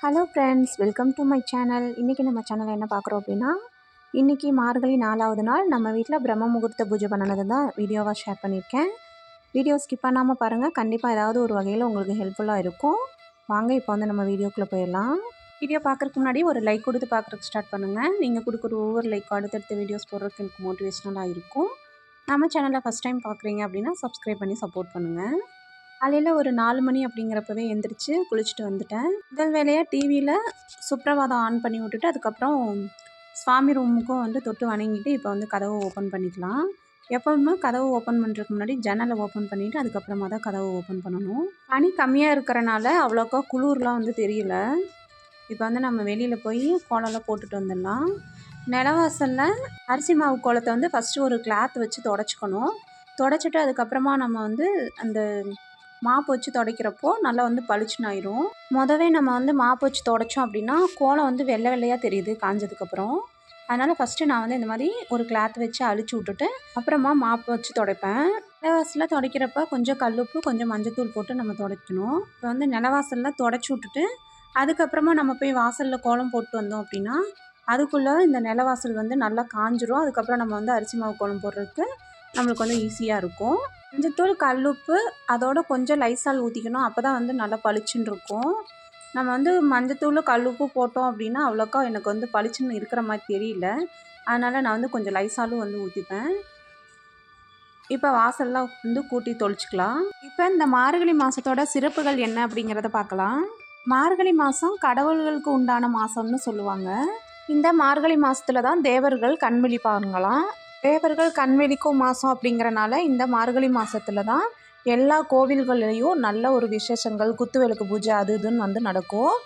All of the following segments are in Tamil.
Hello friends welcome to my channel இன்றைக்கி நம்ம சேனலில் என்ன பார்க்குறோம் அப்படின்னா இன்றைக்கி மார்கழி நாலாவது நாள் நம்ம வீட்டில் பிரம்ம முகூர்த்த பூஜை பண்ணினது தான் வீடியோவாக ஷேர் பண்ணியிருக்கேன். வீடியோ ஸ்கிப் பண்ணாமல் பாருங்கள் கண்டிப்பாக ஏதாவது ஒரு வகையில் உங்களுக்கு ஹெல்ப்ஃபுல்லாக இருக்கும். வாங்க இப்போ வந்து நம்ம வீடியோக்குள்ளே போயிடலாம். வீடியோ பார்க்குறதுக்கு முன்னாடி ஒரு லைக் கொடுத்து பார்க்குறதுக்கு ஸ்டார்ட் பண்ணுங்கள் நீங்கள் கொடுக்குற ஒவ்வொரு லைக் அடுத்தடுத்த வீடியோஸ் போடுறதுக்கு எனக்கு மோட்டிவேஷ்னலாக இருக்கும். நம்ம சேனலை ஃபஸ்ட் டைம் பார்க்குறீங்க அப்படின்னா சப்ஸ்கிரைப் பண்ணி சப்போர்ட் பண்ணுங்கள் காலையில் ஒரு நாலு மணி அப்படிங்கிறப்பவே எந்திரிச்சு குளிச்சுட்டு வந்துட்டேன். முதல் வேலையாக டிவியில் சுப்ரவாதம் ஆன் பண்ணி விட்டுட்டு அதுக்கப்புறம் சுவாமி ரூமுக்கும் வந்து தொட்டு வணங்கிட்டு இப்போ வந்து கதவை ஓப்பன் பண்ணிக்கலாம். எப்போவுமே கதவு ஓப்பன் பண்ணுறதுக்கு முன்னாடி ஜன்னலை ஓப்பன் பண்ணிவிட்டு அதுக்கப்புறமா தான் கதவை ஓப்பன் பண்ணணும். பனி கம்மியாக இருக்கிறனால அவ்வளோக்கா குளிர்லாம் வந்து தெரியல. இப்போ வந்து நம்ம வெளியில் போய் கோலம்லாம் போட்டுட்டு வந்துடலாம். நிலவாசலில் அரிசி மாவு கோலத்தை வந்து ஃபஸ்ட்டு ஒரு கிளாத் வச்சு தொடச்சிக்கணும். தொடச்சிட்டு அதுக்கப்புறமா நம்ம வந்து அந்த மாப்பு வச்சு துடைக்கிறப்போ நல்லா வந்து பளிச்சுன்னு ஆயிரும். மொதவே நம்ம வந்து மாப்பு வச்சு துடைச்சோம் அப்படின்னா கோலம் வந்து வெள்ளை வெள்ளையாக தெரியுது காஞ்சதுக்கப்புறம் அதனால் ஃபஸ்ட்டு நான் வந்து இந்த மாதிரி ஒரு கிளாத் வச்சு அழிச்சு விட்டுட்டு அப்புறமா மாப்பு வச்சு துடைப்பேன். நிலவாசலில் துடைக்கிறப்ப கொஞ்சம் கல்லுப்பு கொஞ்சம் மஞ்சத்தூள் போட்டு நம்ம துடைக்கணும். இப்போ வந்து நிலவாசலில் துடைச்சி விட்டுட்டு அதுக்கப்புறமா நம்ம போய் வாசலில் கோலம் போட்டு வந்தோம் அப்படின்னா அதுக்குள்ளே இந்த நிலவாசல் வந்து நல்லா காஞ்சிரும். அதுக்கப்புறம் நம்ம வந்து அரிசி மாவு கோலம் போடுறதுக்கு நம்மளுக்கு வந்து ஈஸியாக இருக்கும். மஞ்சத்தூள் கல்லுப்பு அதோட கொஞ்சம் லைசால் ஊற்றிக்கணும் அப்போ தான் வந்து நல்லா பளிச்சுன்னு இருக்கும். நம்ம வந்து மஞ்சத்தூள் கல்லுப்பு போட்டோம் அப்படின்னா அவ்வளோக்கா எனக்கு வந்து பளிச்சுன்னு இருக்கிற மாதிரி தெரியல. அதனால் நான் வந்து கொஞ்சம் லைசாலும் வந்து ஊற்றிப்பேன் இப்போ வாசல்லாம் வந்து கூட்டி தொளிச்சிக்கலாம். இப்போ இந்த மார்கழி மாதத்தோட சிறப்புகள் என்ன அப்படிங்கிறத பார்க்கலாம். மார்கழி மாதம் கடவுள்களுக்கு உண்டான மாதம்னு சொல்லுவாங்க. இந்த மார்கழி மாதத்துல தான் தேவர்கள் கண் விழிப்பாங்களாம் தேவர்கள் கண்வெளிக்கும் மாதம் அப்படிங்கிறனால இந்த மார்கழி மாதத்துல தான் எல்லா கோவில்கள்லேயும் நல்ல ஒரு விசேஷங்கள் குத்துவிளக்கு பூஜை அது இதுன்னு வந்து நடக்கும்.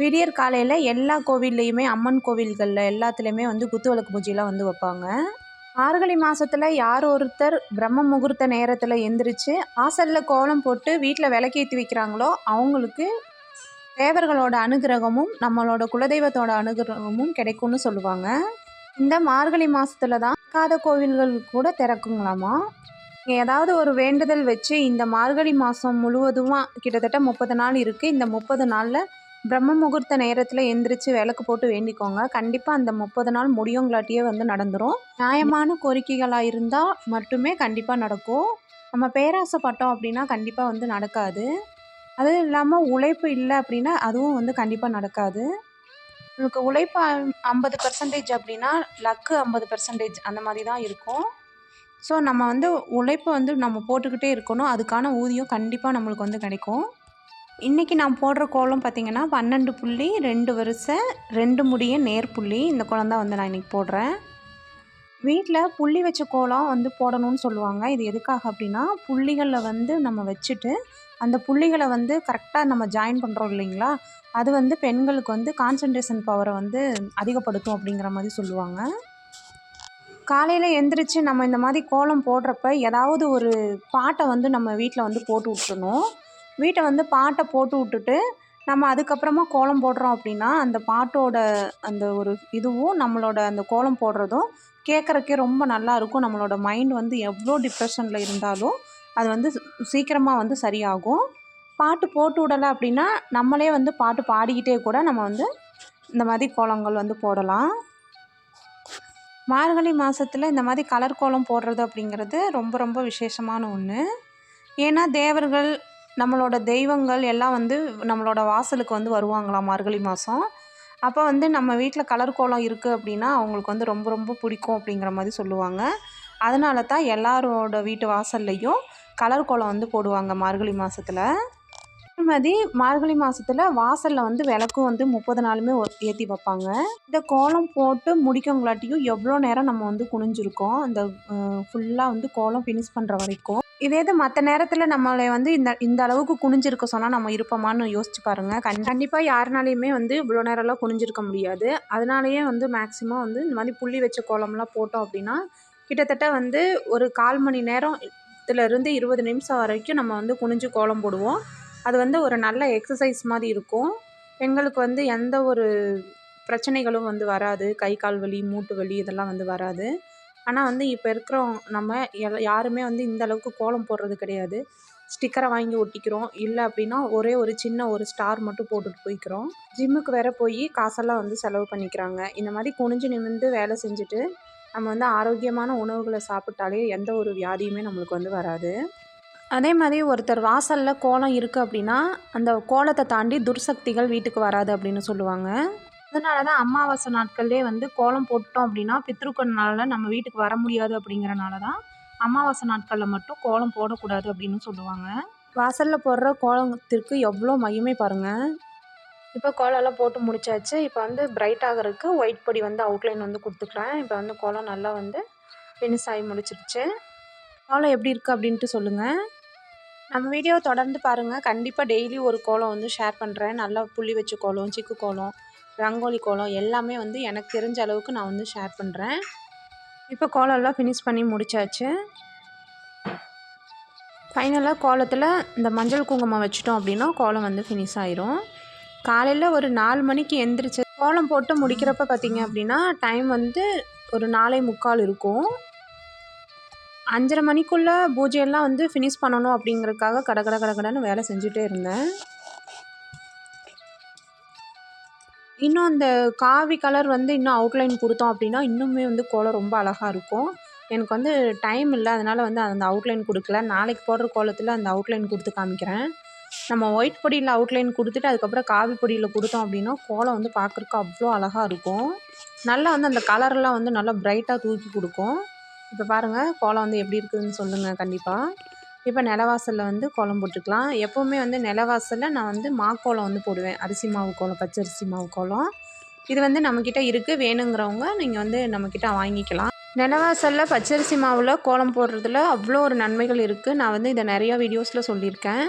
விடியற் காலையில் எல்லா கோவில்லையுமே அம்மன் கோவில்களில் எல்லாத்துலேயுமே வந்து குத்துவிளக்கு பூஜையெலாம் வந்து வைப்பாங்க. மார்கழி மாதத்தில் யார் ஒருத்தர் பிரம்ம முகூர்த்த நேரத்தில் எந்திரிச்சு வாசலில் கோலம் போட்டு வீட்டில் விளக்கேற்றி வைக்கிறாங்களோ அவங்களுக்கு தேவர்களோட அனுகிரகமும் நம்மளோட குலதெய்வத்தோட அனுகிரகமும் கிடைக்கும்னு சொல்லுவாங்க. இந்த மார்கழி மாதத்துல தான் காத கோவில்கள் கூட திறக்குங்களாமா? ஏதாவது ஒரு வேண்டுதல் வச்சு இந்த மார்கழி மாதம் முழுவதுமாக கிட்டத்தட்ட முப்பது நாள் இருக்குது இந்த முப்பது நாளில் பிரம்ம முகூர்த்த நேரத்தில் எந்திரிச்சு விளக்கு போட்டு வேண்டிக்கோங்க. கண்டிப்பாக அந்த முப்பது நாள் முடியுங்களாட்டியே வந்து நடந்துடும் நியாயமான கோரிக்கைகளாக இருந்தால் மட்டுமே கண்டிப்பாக நடக்கும். நம்ம பேராசைப்பட்டோம் அப்படின்னா கண்டிப்பாக வந்து நடக்காது. அதுவும் இல்லாமல் உழைப்பு இல்லை அப்படின்னா அதுவும் வந்து கண்டிப்பாக நடக்காது. உங்களுக்கு உழைப்பு ஐம்பது பர்சன்டேஜ் அப்படின்னா லக்கு ஐம்பது பர்சன்டேஜ் அந்த மாதிரி தான் இருக்கும். ஸோ நம்ம வந்து உழைப்பை வந்து நம்ம போட்டுக்கிட்டே இருக்கணும். அதுக்கான ஊதியம் கண்டிப்பாக நம்மளுக்கு வந்து கிடைக்கும். இன்றைக்கி நான் போடுற கோலம் பார்த்திங்கன்னா பன்னெண்டு புள்ளி ரெண்டு வரிசை ரெண்டு முடிய நேர் புள்ளி இந்த கோலம் தான் வந்து நான் இன்றைக்கி போடுறேன். வீட்டில் புள்ளி வச்ச கோலம் வந்து போடணும்னு சொல்லுவாங்க. இது எதுக்காக அப்படின்னா புள்ளிகளில் வந்து நம்ம வச்சுட்டு அந்த புள்ளிகளை வந்து கரெக்டாக நம்ம ஜாயின் பண்ணுறோம் இல்லைங்களா? அது வந்து பெண்களுக்கு வந்து கான்சன்ட்ரேஷன் பவரை வந்து அதிகப்படுத்தும் அப்படிங்கிற மாதிரி சொல்லுவாங்க. காலையில் எந்திரிச்சு நம்ம இந்த மாதிரி கோலம் போடுறப்ப ஏதாவது ஒரு பாட்டை வந்து நம்ம வீட்டில் வந்து போட்டு விட்டுணும் வீட்டை வந்து பாட்டை போட்டு விட்டுட்டு நம்ம அதுக்கப்புறமா கோலம் போடுறோம் அப்படின்னா அந்த பாட்டோட அந்த ஒரு இதுவும் நம்மளோட அந்த கோலம் போடுறதும் கேட்குறக்கே ரொம்ப நல்லா இருக்கும். நம்மளோட மைண்ட் வந்து எவ்வளோ டிப்ரெஷனில் இருந்தாலும் அது வந்து சீக்கிரமாக வந்து சரியாகும். பாட்டு போட்டு விடலை அப்படின்னா நம்மளே வந்து பாட்டு பாடிக்கிட்டே கூட நம்ம வந்து இந்த மாதிரி கோலங்கள் வந்து போடலாம். மார்கழி மாதத்தில் இந்த மாதிரி கலர் கோலம் போடுறது அப்படிங்கிறது ரொம்ப ரொம்ப விசேஷமான ஒன்று ஏன்னா தேவர்கள் நம்மளோட தெய்வங்கள் எல்லாம் வந்து நம்மளோட வாசலுக்கு வந்து வருவாங்களாம் மார்கழி மாதம் அப்போ வந்து நம்ம வீட்டில் கலர் கோலம் இருக்குது அப்படின்னா அவங்களுக்கு வந்து ரொம்ப ரொம்ப பிடிக்கும் அப்படிங்கிற மாதிரி சொல்லுவாங்க. அதனால தான் எல்லாரோட வீட்டு வாசல்லையும் கலர் கோலம் வந்து போடுவாங்க மார்கழி மாதத்துல மாதிரி மார்கழி மாதத்துல வாசலில் வந்து விளக்கும் வந்து முப்பது நாளுமே ஏற்றி வைப்பாங்க. இந்த கோலம் போட்டு முடிக்கவங்களாட்டியும் எவ்வளோ நேரம் நம்ம வந்து குனிஞ்சிருக்கோம் அந்த ஃபுல்லாக வந்து கோலம் ஃபினிஷ் பண்ணுற வரைக்கும். இதே இது மற்ற நேரத்தில் நம்மளை வந்து இந்த இந்த அளவுக்கு குனிஞ்சிருக்க சொன்னால் நம்ம இருப்போமான்னு யோசிச்சு பாருங்கள் கண் கண்டிப்பாக யாருனாலையுமே வந்து இவ்வளோ நேரம்லாம் குனிஞ்சிருக்க முடியாது. அதனாலேயே வந்து மேக்ஸிமம் வந்து இந்த மாதிரி புள்ளி வச்ச கோலம்லாம் போட்டோம் அப்படின்னா கிட்டத்தட்ட வந்து ஒரு கால் மணி நேரம் இருந்து இருபது நிமிஷம் வரைக்கும் நம்ம வந்து குனிஞ்சு கோலம் போடுவோம். அது வந்து ஒரு நல்ல எக்ஸசைஸ் மாதிரி இருக்கும். பெண்களுக்கு வந்து எந்த ஒரு பிரச்சனைகளும் வந்து வராது. கை கால் வலி மூட்டு வலி இதெல்லாம் வந்து வராது. ஆனால் வந்து இப்போ இருக்கிறோம் நம்ம யாருமே வந்து இந்த அளவுக்கு கோலம் போடுறது கிடையாது. ஸ்டிக்கரை வாங்கி ஒட்டிக்கிறோம். இல்லை அப்படின்னா ஒரே ஒரு சின்ன ஒரு ஸ்டார் மட்டும் போட்டுட்டு போய்க்கிறோம். ஜிம்முக்கு வேற போய் காசெல்லாம் வந்து செலவு பண்ணிக்கிறாங்க. இந்த மாதிரி குனிஞ்சு நிமிர்ந்து வேலை செஞ்சுட்டு நம்ம வந்து ஆரோக்கியமான உணவுகளை சாப்பிட்டாலே எந்த ஒரு வியாதியுமே நம்மளுக்கு வந்து வராது. அதே மாதிரி ஒருத்தர் வாசலில் கோலம் இருக்குது அப்படின்னா அந்த கோலத்தை தாண்டி துர்சக்திகள் வீட்டுக்கு வராது அப்படின்னு சொல்லுவாங்க. அதனால தான் அமாவாசை நாட்கள்லேயே வந்து கோலம் போட்டோம் அப்படின்னா பித்ருக்கள்னால நம்ம வீட்டுக்கு வர முடியாது அப்படிங்கிறனால தான் அமாவாசை நாட்களில் மட்டும் கோலம் போடக்கூடாது அப்படின்னு சொல்லுவாங்க. வாசலில் போடுற கோலத்திற்கு எவ்வளோ மகிமை பாருங்கள் இப்போ கோலம்லாம் போட்டு முடிச்சாச்சு. இப்போ வந்து பிரைட் ஆகிறதுக்கு ஒயிட் பொடி வந்து அவுட்லைன் வந்து கொடுத்துக்கலாம். இப்போ வந்து கோலம் நல்லா வந்து ஃபினிஷ் ஆகி முடிச்சிருச்சு. கோலம் எப்படி இருக்குது அப்படின்ட்டு சொல்லுங்கள் நம்ம வீடியோ தொடர்ந்து பாருங்கள் கண்டிப்பாக டெய்லி ஒரு கோலம் வந்து ஷேர் பண்ணுறேன் நல்லா புள்ளி வச்சு கோலம் சிக்கு கோலம் ரங்கோலி கோலம் எல்லாமே வந்து எனக்கு தெரிஞ்ச அளவுக்கு நான் வந்து ஷேர் பண்ணுறேன் இப்போ கோலம்லாம் ஃபினிஷ் பண்ணி முடிச்சாச்சு. ஃபைனலாக கோலத்தில் இந்த மஞ்சள் குங்குமம் வச்சிட்டோம் அப்படின்னா கோலம் வந்து ஃபினிஷ் ஆயிரும். காலையில் ஒரு நாலு மணிக்கு எந்திரிச்சு கோலம் போட்டு முடிக்கிறப்ப பார்த்தீங்க அப்படின்னா டைம் வந்து ஒரு நாலே முக்கால் இருக்கும். அஞ்சரை மணிக்குள்ளே பூஜையெல்லாம் வந்து ஃபினிஷ் பண்ணணும் அப்படிங்கிறதுக்காக கட கட கட கடன்னு வேலை செஞ்சுட்டே இருந்தேன். இன்னும் அந்த காவி கலர் வந்து இன்னும் அவுட்லைன் கொடுத்தோம் அப்படின்னா இன்னுமே வந்து கோலம் ரொம்ப அழகாக இருக்கும். எனக்கு வந்து டைம் இல்லை அதனால் வந்து அந்த அவுட்லைன் கொடுக்கல. நாளைக்கு போடுற கோலத்தில் அந்த அவுட்லைன் கொடுத்து காமிக்கிறேன். நம்ம ஒயிட் பொடியில் அவுட்லைன் கொடுத்துட்டு அதுக்கப்புறம் காவி பொடியில் கொடுத்தோம் அப்படின்னா கோலம் வந்து பார்க்குறக்கு அவ்வளோ அழகாக இருக்கும். நல்லா வந்து அந்த கலரெல்லாம் வந்து நல்லா பிரைட்டாக தூக்கி கொடுக்கும். இப்போ பாருங்கள் கோலம் வந்து எப்படி இருக்குதுன்னு சொல்லுங்கள் கண்டிப்பாக இப்போ நிலவாசலில் வந்து கோலம் போட்டுக்கலாம். எப்போவுமே வந்து நிலவாசலில் நான் வந்து மாக்கோலம் வந்து போடுவேன். அரிசி மாவு கோலம் பச்சரிசி மாவு கோலம். இது வந்து நம்மக்கிட்ட இருக்குது வேணுங்கிறவங்க நீங்கள் வந்து நம்மக்கிட்ட வாங்கிக்கலாம். நிலவாசலில் பச்சரிசி மாவில் கோலம் போடுறதுல அவ்வளோ ஒரு நன்மைகள் இருக்குது நான் வந்து இதை நிறையா வீடியோஸில் சொல்லியிருக்கேன்.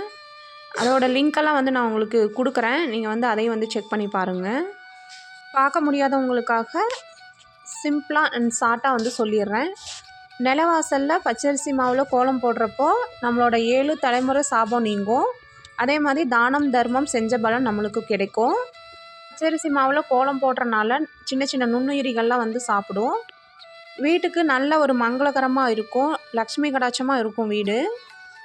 அதோட லிங்க்கெல்லாம் வந்து நான் உங்களுக்கு கொடுக்குறேன். நீங்கள் வந்து அதையும் வந்து செக் பண்ணி பாருங்கள் பார்க்க முடியாதவங்களுக்காக சிம்பிளாக அண்ட் ஷார்ட்டாக வந்து சொல்லிடுறேன். நிலவாசலில் பச்சரிசி மாவில் கோலம் போடுறப்போ நம்மளோட ஏழு தலைமுறை சாபம் நீங்கும். அதே மாதிரி தானம் தர்மம் செஞ்ச பலன் நம்மளுக்கு கிடைக்கும். பச்சரிசி மாவில் கோலம் போடுறனால சின்ன சின்ன நுண்ணுயிரிகள்லாம் வந்து சாப்பிடும். வீட்டுக்கு நல்ல ஒரு மங்களகரமாக இருக்கும். லக்ஷ்மி கடாட்சமாக இருக்கும் வீடு.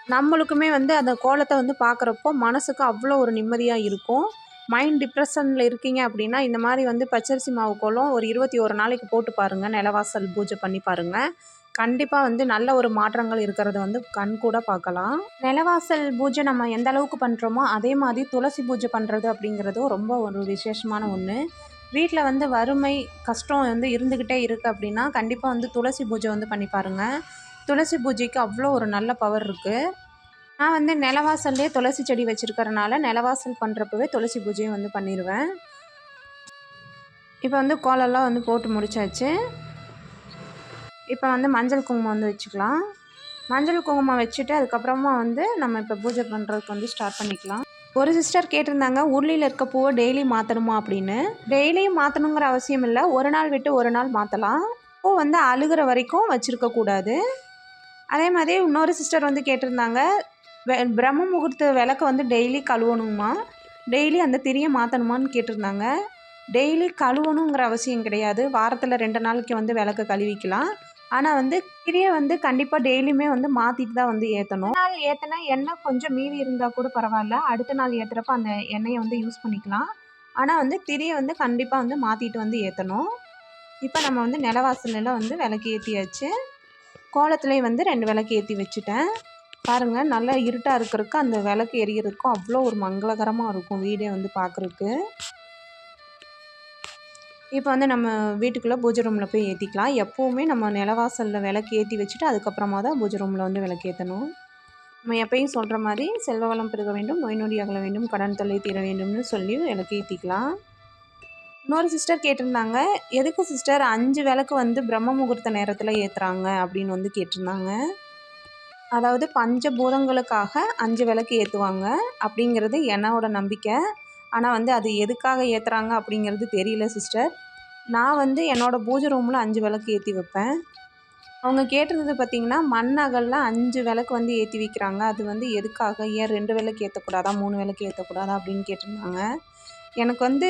நம்மளுக்குமே வந்து அந்த கோலத்தை வந்து பார்க்குறப்போ மனசுக்கு அவ்வளோ ஒரு நிம்மதியாக இருக்கும். மைண்ட் டிப்ரெஷனில் இருக்கீங்க அப்படின்னா இந்த மாதிரி வந்து பச்சரிசி மாவு கோலம் ஒரு இருபத்தி ஒரு நாளைக்கு போட்டு பாருங்கள் நிலவாசல் பூஜை பண்ணி பாருங்கள் கண்டிப்பாக வந்து நல்ல ஒரு மாற்றங்கள் இருக்கிறத வந்து கண் கூட பார்க்கலாம். நிலவாசல் பூஜை நம்ம எந்த அளவுக்கு பண்ணுறோமோ அதே மாதிரி துளசி பூஜை பண்ணுறது அப்படிங்கிறதும் ரொம்ப ஒரு விசேஷமான ஒன்று வீட்டில் வந்து வறுமை கஷ்டம் வந்து இருந்துக்கிட்டே இருக்குது அப்படின்னா கண்டிப்பாக வந்து துளசி பூஜை வந்து பண்ணி பாருங்கள் துளசி பூஜைக்கு அவ்வளோ ஒரு நல்ல பவர் இருக்குது நான் வந்து நிலவாசல்லே துளசி செடி வச்சுருக்கறனால நிலவாசல் பண்ணுறப்பவே துளசி பூஜையும் வந்து பண்ணிடுவேன் இப்போ வந்து கோலம்லாம் வந்து போட்டு முடிச்சாச்சு. இப்போ வந்து மஞ்சள் குங்குமம் வந்து வச்சுக்கலாம். மஞ்சள் குங்குமம் வச்சுட்டு அதுக்கப்புறமா வந்து நம்ம இப்போ பூஜை பண்ணுறதுக்கு வந்து ஸ்டார்ட் பண்ணிக்கலாம். ஒரு சிஸ்டர் கேட்டிருந்தாங்க உருளியில் இருக்க பூவை டெய்லி மாற்றணுமா அப்படின்னு. டெய்லியும் மாற்றணுங்கிற அவசியம் இல்லை. ஒரு நாள் விட்டு ஒரு நாள் மாற்றலாம் பூ வந்து அழுகிற வரைக்கும் வச்சுருக்கக்கூடாது அதே மாதிரி இன்னொரு சிஸ்டர் வந்து கேட்டிருந்தாங்க வெ பிரம்ம முகூர்த்த விளக்கு வந்து டெய்லி கழுவணுமா? டெய்லி அந்த திரியை மாற்றணுமான்னு கேட்டிருந்தாங்க. டெய்லி கழுவணுங்கிற அவசியம் கிடையாது. வாரத்தில் ரெண்டு நாளைக்கு வந்து விளக்கு கழுவிக்கலாம். ஆனால் வந்து திரியை வந்து கண்டிப்பாக டெய்லியுமே வந்து மாற்றிட்டு தான் வந்து ஏற்றணும் நாள் ஏற்றினா எண்ணெய் கொஞ்சம் மீதி இருந்தால் கூட பரவாயில்ல. அடுத்த நாள் ஏற்றுறப்ப அந்த எண்ணெயை வந்து யூஸ் பண்ணிக்கலாம். ஆனால் வந்து திரியை வந்து கண்டிப்பாக வந்து மாற்றிட்டு வந்து ஏற்றணும் இப்போ நம்ம வந்து நிலவாசலில் வந்து விளக்கு ஏற்றியாச்சு கோலத்துலேயும் வந்து ரெண்டு விளக்கு ஏற்றி வச்சுட்டேன். பாருங்கள் நல்லா இருட்டாக இருக்கிறதுக்கு அந்த விளக்கு எரியறதுக்கும் அவ்வளோ ஒரு மங்களகரமாக இருக்கும் வீடே வந்து பார்க்குறக்கு இப்போ வந்து நம்ம வீட்டுக்குள்ளே பூஜை ரூமில் போய் ஏற்றிக்கலாம் எப்போவுமே நம்ம நிலவாசலில் விளக்கு ஏற்றி வச்சுட்டு அதுக்கப்புறமா தான் பூஜை ரூமில் வந்து விளக்கு ஏற்றணும் நம்ம எப்பயும் சொல்கிற மாதிரி செல்வ வளம் பெருக வேண்டும் நோய் நொடி அகல வேண்டும் கடன் தொல்லை தீர வேண்டும்னு சொல்லி விளக்கு ஏற்றிக்கலாம் இன்னொரு சிஸ்டர் கேட்டிருந்தாங்க. எதுக்கு சிஸ்டர் அஞ்சு விளக்கு வந்து பிரம்ம முகூர்த்த நேரத்தில் ஏற்றுறாங்க அப்படின்னு வந்து கேட்டிருந்தாங்க. அதாவது பஞ்சபூதங்களுக்காக அஞ்சு விளக்கு ஏற்றுவாங்க அப்படிங்கிறது என்னோட நம்பிக்கை. ஆனால் வந்து அது எதுக்காக ஏற்றுறாங்க அப்படிங்கிறது தெரியல சிஸ்டர் நான் வந்து என்னோடய பூஜை ரூமில் அஞ்சு விளக்கு ஏற்றி வைப்பேன். அவங்க கேட்டிருந்தது பார்த்திங்கன்னா மண் அகலில் அஞ்சு விளக்கு வந்து ஏற்றி வைக்கிறாங்க. அது வந்து எதுக்காக? ஏன் ரெண்டு விளக்கு ஏற்றக்கூடாதா மூணு விளக்கு ஏற்றக்கூடாதா அப்படின்னு கேட்டிருந்தாங்க. எனக்கு வந்து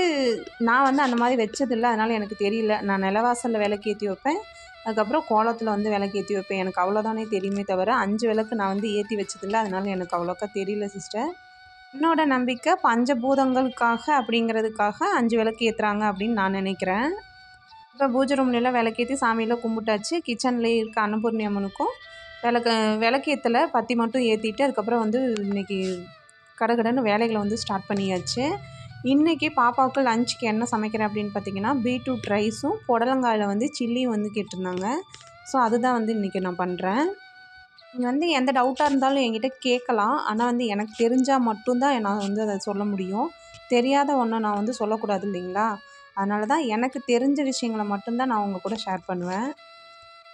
நான் வந்து அந்த மாதிரி வச்சதில்லை. அதனால் எனக்கு தெரியல. நான் நிலவாசலில் விளக்கு ஏற்றி வைப்பேன். அதுக்கப்புறம் கோலத்தில் வந்து விளக்கு ஏற்றி வைப்பேன். எனக்கு அவ்வளோதானே தெரியுமே தவிர அஞ்சு விளக்கு நான் வந்து ஏற்றி வச்சதில்ல. அதனால் எனக்கு அவ்வளோக்கா தெரியல சிஸ்டர். என்னோட நம்பிக்கை பஞ்சபூதங்களுக்காக அப்படிங்கிறதுக்காக அஞ்சு விளக்கு ஏற்றுறாங்க அப்படின்னு நான் நினைக்கிறேன். இப்போ பூஜை ரூம்லாம் விளக்கேற்றி சாமியெல்லாம் கும்பிட்டாச்சு. கிச்சன்லேயே இருக்க அன்னபூர்ணி அம்மனுக்கும் விளக்கு விளக்கேற்றல பத்தி மட்டும் ஏற்றிட்டு அதுக்கப்புறம் வந்து இன்றைக்கி கடகடன்னு வேலைகளை வந்து ஸ்டார்ட் பண்ணியாச்சு. இன்றைக்கி பாப்பாவுக்கு லஞ்சுக்கு என்ன சமைக்கிறேன் அப்படின்னு பார்த்தீங்கன்னா பீட்ரூட் ரைஸும் புடலங்காயில் வந்து சில்லியும் வந்து கேட்டிருந்தாங்க. ஸோ அதுதான் வந்து இன்றைக்கி நான் பண்ணுறேன் நீங்கள் வந்து எந்த டவுட்டாக இருந்தாலும் என்கிட்ட கேட்கலாம். ஆனால் வந்து எனக்கு தெரிஞ்சால் மட்டும்தான் நான் வந்து அதை சொல்ல முடியும். தெரியாத ஒன்றை நான் வந்து சொல்லக்கூடாது இல்லைங்களா? அதனால தான் எனக்கு தெரிஞ்ச விஷயங்களை மட்டும்தான் நான் உங்கள் கூட ஷேர் பண்ணுவேன்.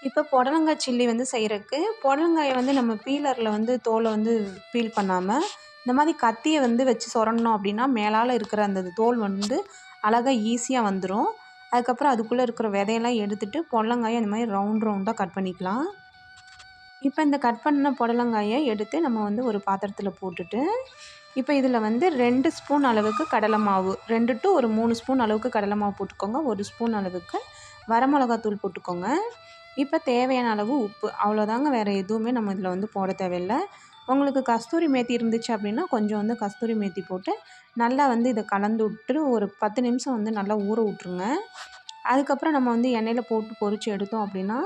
இப்போ புடலங்காய் சில்லி வந்து செய்கிறதுக்கு புடலங்காயை வந்து நம்ம பீலரில் வந்து தோலை வந்து பீல் பண்ணாமல் இந்த மாதிரி கத்தியை வந்து வச்சு சொரண்டணும் அப்படின்னா மேலால் இருக்கிற அந்த தோல் வந்து அழகாக ஈஸியாக வந்துடும் அதுக்கப்புறம் அதுக்குள்ளே இருக்கிற விதையெல்லாம் எடுத்துகிட்டு புடலங்காயை இந்த மாதிரி ரவுண்ட் ரவுண்டாக கட் பண்ணிக்கலாம். இப்போ இந்த கட் பண்ண புடலங்காயை எடுத்து நம்ம வந்து ஒரு பாத்திரத்தில் போட்டுட்டு இப்போ இதில் வந்து ரெண்டு ஸ்பூன் அளவுக்கு கடலை மாவு ரெண்டு டு ஒரு மூணு ஸ்பூன் அளவுக்கு கடலை மாவு போட்டுக்கோங்க. ஒரு ஸ்பூன் அளவுக்கு வரமிளகாத்தூள் போட்டுக்கோங்க. இப்போ தேவையான அளவு உப்பு அவ்வளோதாங்க வேறு எதுவுமே நம்ம இதில் வந்து போட தேவையில்லை. உங்களுக்கு கஸ்தூரி மேத்தி இருந்துச்சு அப்படின்னா கொஞ்சம் வந்து கஸ்தூரி மேத்தி போட்டு நல்லா வந்து இதை கலந்து விட்டு ஒரு பத்து நிமிஷம் வந்து நல்லா ஊற விட்ருங்க அதுக்கப்புறம் நம்ம வந்து எண்ணெயில் போட்டு பொரித்து எடுத்தோம் அப்படின்னா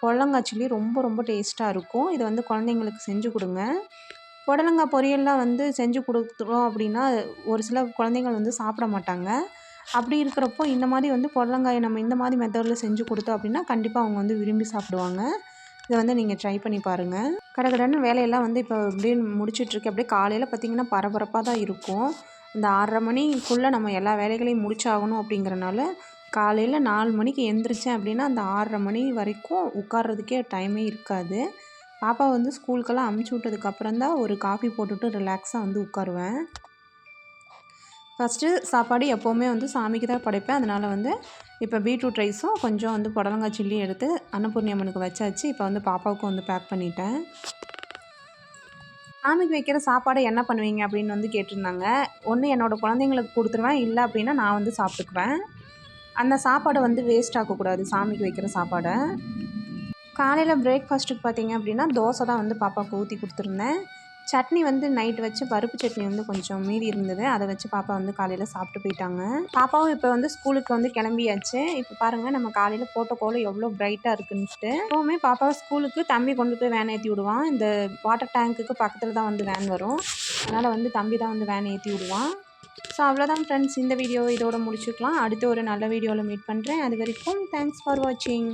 புடலங்காய் சில்லி ரொம்ப ரொம்ப டேஸ்ட்டாக இருக்கும். இதை வந்து குழந்தைங்களுக்கு செஞ்சு கொடுங்க. புடலங்காய் பொரியல்லாம் வந்து செஞ்சு கொடுத்துறோம் அப்படின்னா ஒரு சில குழந்தைங்கள் வந்து சாப்பிட மாட்டாங்க. அப்படி இருக்கிறப்போ இந்த மாதிரி வந்து புடலங்காயை நம்ம இந்த மாதிரி மெத்தடில் செஞ்சு கொடுத்தோம் அப்படின்னா கண்டிப்பாக அவங்க வந்து விரும்பி சாப்பிடுவாங்க. இதை வந்து நீங்கள் ட்ரை பண்ணி பாருங்கள் கடகடன்னு வேலையெல்லாம் வந்து இப்போ அப்படியே முடிச்சிட்ருக்கு அப்படியே காலையில் பார்த்திங்கன்னா பரபரப்பாக தான் இருக்கும். இந்த ஆறரை மணிக்குள்ளே நம்ம எல்லா வேலைகளையும் முடிச்சாகணும் அப்படிங்கிறனால காலையில் நாலு மணிக்கு எந்திரிச்சேன் அப்படின்னா அந்த ஆறரை மணி வரைக்கும் உட்கார்றதுக்கே டைமே இருக்காது. பாப்பா வந்து ஸ்கூலுக்கெல்லாம் அமுச்சு விட்டதுக்கப்புறம் தான் ஒரு காஃபி போட்டுட்டு ரிலாக்ஸாக வந்து உட்காருவேன். ஃபஸ்ட்டு சாப்பாடு எப்போவுமே வந்து சாமிக்கு தான் படைப்பேன். அதனால் வந்து இப்போ பீட்ரூட் ரைஸும் கொஞ்சம் வந்து புடலங்காய் சில்லியும் எடுத்து அன்னபூர்ணி அம்மனுக்கு வச்சாச்சு. இப்போ வந்து பாப்பாவுக்கும் வந்து பேக் பண்ணிட்டேன். சாமிக்கு வைக்கிற சாப்பாடை என்ன பண்ணுவீங்க அப்படின்னு வந்து கேட்டிருந்தாங்க. ஒன்று என்னோடய குழந்தைங்களுக்கு கொடுத்துருவேன். இல்லை அப்படின்னா நான் வந்து சாப்பிட்டுக்குவேன். அந்த சாப்பாடை வந்து வேஸ்ட் ஆக்கக்கூடாது சாமிக்கு வைக்கிற சாப்பாடை. காலையில் பிரேக்ஃபாஸ்ட்டுக்கு பார்த்தீங்க அப்படின்னா தோசை தான் வந்து பாப்பாவுக்கு ஊற்றி கொடுத்துருந்தேன். சட்னி வந்து நைட் வச்சு பருப்பு சட்னி வந்து கொஞ்சம் மீதி இருந்தது. அதை வச்சு பாப்பா வந்து காலையில் சாப்பிட்டு போயிட்டாங்க. பாப்பாவும் இப்போ வந்து ஸ்கூலுக்கு வந்து கிளம்பியாச்சு. இப்போ பாருங்கள் நம்ம காலையில் போட்ட கோலம் எவ்வளோ பிரைட்டாக இருக்குன்ட்டு எப்போவுமே பாப்பா ஸ்கூலுக்கு தம்பி கொண்டு போய் வேன் ஏற்றி விடுவான். இந்த வாட்டர் டேங்க்குக்கு பக்கத்தில் தான் வந்து வேன் வரும். அதனால் வந்து தம்பி தான் வந்து வேன் ஏற்றி விடுவான். ஸோ அவ்வளோதான் ஃப்ரெண்ட்ஸ் இந்த வீடியோ இதோட முடிச்சுக்கலாம். அடுத்து ஒரு நல்ல வீடியோவில் மீட் பண்ணுறேன் அது வரைக்கும் தேங்க்ஸ் ஃபார் வாட்சிங்